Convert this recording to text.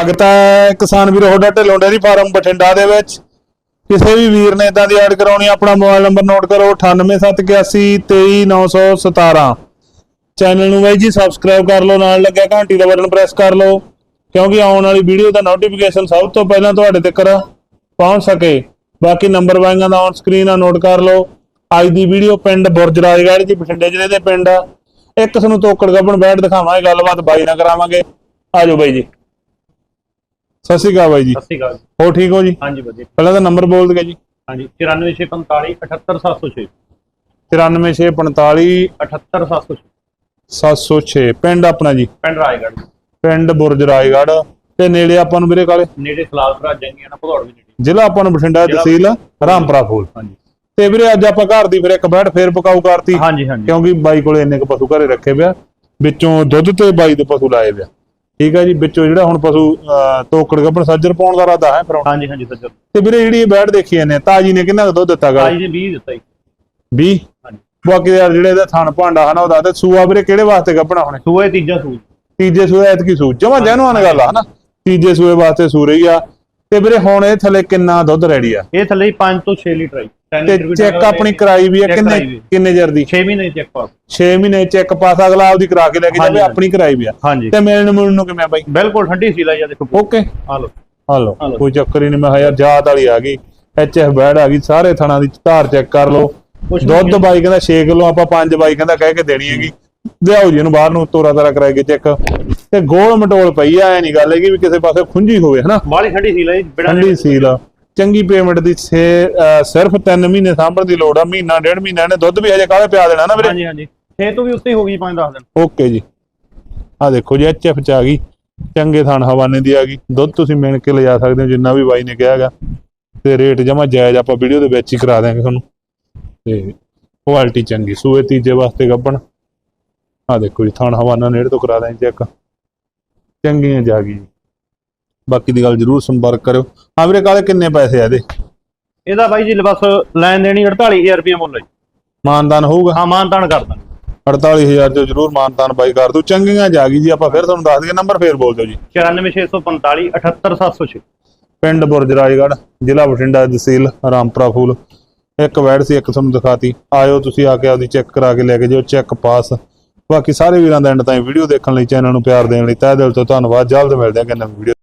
ਸਵਾਗਤ ਹੈ ਕਿਸਾਨ ਵੀਰੋ, ਤੁਹਾਡਾ ਢਿੱਲੋਂ ਡੇਅਰੀ ਫਾਰਮ ਬਠਿੰਡਾ ਦੇ ਵਿੱਚ। ਕਿਸੇ ਵੀ ਵੀਰ ਨੇ ਇਦਾਂ ਦੀ ਐਡ ਕਰਾਉਣੀ, ਆਪਣਾ ਮੋਬਾਈਲ ਨੰਬਰ ਨੋਟ ਕਰੋ 9871823917 ਚੈਨਲ ਨੂੰ ਬਾਈ ਜੀ ਸਬਸਕ੍ਰਾਈਬ ਕਰ ਲਓ, ਨਾਲ ਲੱਗਿਆ ਘੰਟੀ ਦਾ ਬਟਨ ਪ੍ਰੈਸ ਕਰ ਲਓ, ਕਿਉਂਕਿ ਆਉਣ ਵਾਲੀ ਵੀਡੀਓ ਦਾ ਨੋਟੀਫਿਕੇਸ਼ਨ ਸਭ ਤੋਂ ਪਹਿਲਾਂ ਤੁਹਾਡੇ ਤੱਕ ਪਹੁੰਚ ਸਕੇ। ਬਾਕੀ ਨੰਬਰ ਵਾਈਆਂ ਦਾ ਔਨ ਸਕਰੀਨ ਆ ਨੋਟ ਕਰ ਲਓ। ਅੱਜ ਦੀ ਵੀਡੀਓ ਪਿੰਡ ਬੁਰਜ ਰਾਜਗੜ੍ਹ ਜੀ, ਬਠਿੰਡੇ ਜ਼ਿਲ੍ਹੇ ਦੇ ਪਿੰਡ ਆ। ਇੱਕ ਸਾਨੂੰ ਤੋਕੜ ਗੱਬਣ ਬੈਠ ਦਿਖਾਵਾਂਗੇ, ਗੱਲਬਾਤ ਬਾਈ ਨਾਲ ਕਰਾਵਾਂਗੇ। ਆਜੋ ਬਾਈ ਜੀ। ਸਤਿ ਸ਼੍ਰੀ ਅਕਾਲ ਬਾਈ ਜੀ। ਸਤਿ ਸ਼੍ਰੀ ਅਕਾਲ ਹੋ ਠੀਕ ਹੋ ਜੀ? ਹਾਂਜੀ ਵਧੀਆ। ਪਹਿਲਾਂ ਤਾਂ ਨੰਬਰ ਬੋਲ ਦਿਓ ਜੀ। ਹਾਂਜੀ 94645 78706 94645 78706 706 ਪਿੰਡ ਆਪਣਾ ਜੀ? ਪਿੰਡ ਰਾਏਗੜ੍ਹ ਪਿੰਡ ਬੁਰਜ ਰਾਜਗੜ੍ਹ। ਤੇ ਨੇੜੇ ਆਪਾਂ ਨੂੰ ਵੀਰੇ ਕਾਲੇ ਨੇੜੇ ਸਲਾਲਪੁਰਾ ਜੰਗੀਆਂ ਨਾਲ ਭਦੌੜ ਵੀ ਨੇੜੇ। ਜ਼ਿਲ੍ਹਾ ਆਪਾਂ ਨੂੰ ਬਠਿੰਡਾ ਤਹਿਸੀਲ ਰਾਮਪੁਰਾ ਫੂਲ ਹਾਂਜੀ। ਤੇ ਵੀਰੇ ਅੱਜ ਆਪਾਂ ਘਰ ਦੀ ਫਿਰ ਇੱਕ ਬੈਠ ਫੇਰ ਪਕਾਉ ਕਰਤੀ। ਹਾਂਜੀ ਹਾਂਜੀ। ਕਿਉਂਕਿ ਬਾਈ ਕੋਲੇ ਇੰਨੇ ਕੁ ਪਸ਼ੂ ਘਰੇ ਰੱਖੇ ਪਿਆ। ਵਿੱਚੋਂ ਦੁੱਧ ਤੇ ਬਾਈ ਦੇ ਪਸ਼ੂ ਲਾਏ ਪਿਆ। ਠੀਕ ਹੈ ਜੀ ਵਿੱਚੋਂ ਜਿਹੜਾ ਹੁਣ ਪਸ਼ੂ ਅਹ, ਤੋਕੜ ਗੱਭਣ ਸੱਜਰ ਪਾਉਣ ਦਾ ਇਰਾਦਾ ਹੈ ਫਿਰ ਹੁਣ। ਹਾਂਜੀ ਹਾਂਜੀ ਸੱਜਰ। ਤੇ ਵੀਰੇ ਜਿਹੜੀ ਇਹ ਬੈਠ ਦੇਖੀ ਜਾਂਦੇ ਆ, ਤਾਜੀ ਨੇ ਕਿੰਨਾ ਕੁ ਦੁੱਧ ਦਿੱਤਾ ਗਾ? ਭਾਈ ਜੀ 20 ਦਿੱਤਾ ਜੀ। 20 ਹਾਂਜੀ। ਬਾਕੀ ਯਾਰ ਜਿਹੜੇ ਇਹਦਾ ਥਣ ਭਾਂਡਾ ਹਨਾ ਉਹਦਾ ਤੇ ਸੂਆ ਵੀਰੇ ਕਿਹੜੇ ਵਾਸਤੇ ਗੱਭਣਾ ਹੁਣੇ? ਸੂਏ ਤੀਜਾ ਸੂਜ ਤੀਜੇ ਸੂਏ ਐਤਕੀ ਸੂ ਜਮਾ ਜੈਨੂਅਨ ਗੱਲ ਆ ਹਨਾ? ਤੀਜੇ ਸੂਏ ਵਾਸਤੇ ਸੂ ਰਹੀ ਆ ਤੇ ਵੀਰੇ ਹੁਣ ਇਹ ਥੱਲੇ ਕਿੰਨਾ ਦੁੱਧ ਰੈਡੀ ਆ? ਇਹ ਥੱਲੇ 5 ਤੋਂ 6 ਲੀਟਰ ਆਈ 10 ਤੇ ਚੈੱਕ ਆਪਣੀ ਕਰਾਈ ਵੀ ਆ ਕਿੰਨੇ ਕਰਾਈ। ਕਿੰਨੇ ਜਰ ਦੀ? 6 ਮਹੀਨੇ ਚੈੱਕ ਪਾਸ 6 ਮਹੀਨੇ ਚੈੱਕ ਪਾਸ ਅਗਲਾ ਆਪਦੀ ਕਰਾ ਕੇ ਲੈ ਕੇ ਜਾਵੇ। ਆਪਣੀ ਕਰਾਈ ਵੀ ਆ। ਤੇ ਮਿਲਣ ਮੁਲਣ ਨੂੰ ਕਿਵੇਂ ਬਾਈ? ਬਿਲਕੁਲ ਠੰਡੀ ਸੀ ਲਈ ਆ ਦੇਖੋ ਓਕੇ ਆ ਲਓ। Hello hello. ਕੋਈ ਚੱਕਰ ਹੀ ਨਹੀਂ ਮੈਂ ਯਾਰ ਜਾਤ ਵਾਲੀ ਆ ਗਈ। ਐਚ ਐਫ ਬੈਡ ਆ ਗਈ ਸਾਰੇ ਥਣਾ ਦੀ ਧਾਰ ਚੈੱਕ ਕਰ ਲਓ। ਦੁੱਧ ਬਾਈ ਕਹਿੰਦਾ 6 ਕਿਲੋ ਆਪਾਂ 5 ਬਾਈ ਕਹਿੰਦਾ ਕਹਿ ਕੇ ਦੇਣੀ ਹੈਗੀ। ਲਿਆਓ ਜੀ ਇਹਨੂੰ ਬਾਹਰ ਨੂੰ ਤੋਰਾ ਤਾਰਾ ਕਰਾਏ ਕੇ ਚੈੱਕ ਤੇ ਗੋਲ ਮਟੋਲ ਪਈ ਆ ਐ ਨਹੀਂ ਗੱਲ ਹੈਗੀ ਵੀ ਕਿਸੇ ਪਾਸੇ ਖੁੰਝੀ ਹੋਵੇ ਹਨਾ? ਬਾਲੀ ਠੰਡੀ ਸੀ ਲਈ ਬਿਨਾਂ ਠੰਡੀ ਸੀਲ ਆ। ਚੰਗੀ ਪੇਮੈਂਟ ਦੀ ਅਹ ਸਿਰਫ 3 ਮਹੀਨੇ ਸਾਂਭਣ ਦੀ ਲੋੜ ਆ ਮਹੀਨਾ ਡੇਢ ਮਹੀਨਾ ਇਹਨੇ ਦੁੱਧ ਵੀ ਹਜੇ ਕਾਹਦੇ ਪਿਆ ਦੇਣਾ ਨਾ ਵੀਰੇ? ਹਾਂਜੀ ਹਾਂਜੀ। 6 ਤੋਂ ਵੀ ਉੱਤੇ ਹੋ ਗਈ 5 10 ਦਿਨ। ਓਕੇ ਜੀ। ਆ ਦੇਖੋ ਜੀ ਐਚਐਫ ਚ ਆ ਗਈ। ਚੰਗੇ ਥਾਨ ਹਵਾਨੇ ਦੀ ਆ ਗਈ। ਦੁੱਧ ਤੁਸੀਂ ਮਿਣ ਕੇ ਲਿਜਾ ਸਕਦੇ ਹੋ ਜਿੰਨਾ ਵੀ ਬਾਈ ਨੇ ਕਿਹਾਗਾ ਤੇ ਰੇਟ ਜਮਾ ਜਾਇਜ਼ ਆਪਾਂ ਵੀਡੀਓ ਦੇ ਵਿੱਚ ਹੀ ਕਰਾ ਦਿਆਂਗੇ ਤੁਹਾਨੂੰ। ਤੇ ਕੁਆਲਿਟੀ ਚੰਗੀ ਸੂਏ ਤੀਜੇ ਵਾਸਤੇ ਗੱਬਣ। ਆ ਦੇਖੋ ਜੀ ਥਾਨ ਹਵਾਨਾ ਨੇੜੇ ਤੋਂ ਕਰਾ ਦਿਆਂ ਚੈੱਕ ਚੰਗੀਆਂ ਜਾ ਗਈ ਜੀ ਬਾਕੀ ਦੀ ਗੱਲ ਜਰੂਰ ਸੰਪਰਕ ਕਰਿਓ। ਹਾਂ ਵੀਰੇ ਕਾਲੇ ਕਿੰਨੇ ਪੈਸੇ ਆ ਇਹਦੇ? ਇਹਦਾ ਬਾਈ ਜੀ ਬਸ ਲੈਣ ਦੇਣੀ 48000 ਰੁਪਏ ਮੁੱਲ ਹੈ ਜੀ। ਮਾਨਦਾਨ ਹੋਊਗਾ? ਹਾਂ ਮਾਨਤਾਨ ਕਰ ਦਾਂਗੇ। 48000 ਚ ਜਰੂਰ ਮਾਨਦਾਨ ਬਾਈ ਕਰ ਦੂ ਚੰਗੀਆਂ ਜਾ ਗਈ ਜੀ ਆਪਾਂ ਫਿਰ ਤੁਹਾਨੂੰ ਦੱਸ ਦਈਏ। ਨੰਬਰ ਫੇਰ ਬੋਲ ਦਿਓ ਜੀ। 94645 78706 ਪਿੰਡ ਬੁਰਜ ਰਾਜਗੜ੍ਹ ਜ਼ਿਲ੍ਹਾ ਬਠਿੰਡਾ ਤਹਿਸੀਲ ਰਾਮਪੁਰਾ ਫੂਲ। ਇੱਕ ਵੈੜ ਸੀ ਇੱਕ ਤੁਹਾਨੂੰ ਦਿਖਾਤੀ। ਆਇਓ ਤੁਸੀਂ ਆ ਕੇ ਆਪਦੀ ਚੈੱਕ ਕਰਾ ਕੇ ਲੈ ਕੇ ਜਾਓ। ਚੈੱਕ ਪਾਸ ਬਾਕੀ ਸਾਰੇ ਵੀਰਾਂ ਦਾ ਐਂਡ ਤਾਈਂ ਵੀਡੀਓ ਦੇਖਣ ਲਈ ਚੈਨਲ ਨੂੰ ਪਿਆਰ ਦੇਣ ਲਈ ਤਹਿ ਦਿਲ ਤੋਂ ਧੰਨਵਾਦ। ਜਲਦ ਮਿਲਦੇ ਹਾਂ ਕਿ ਨਵੀਂ ਵੀਡੀਓ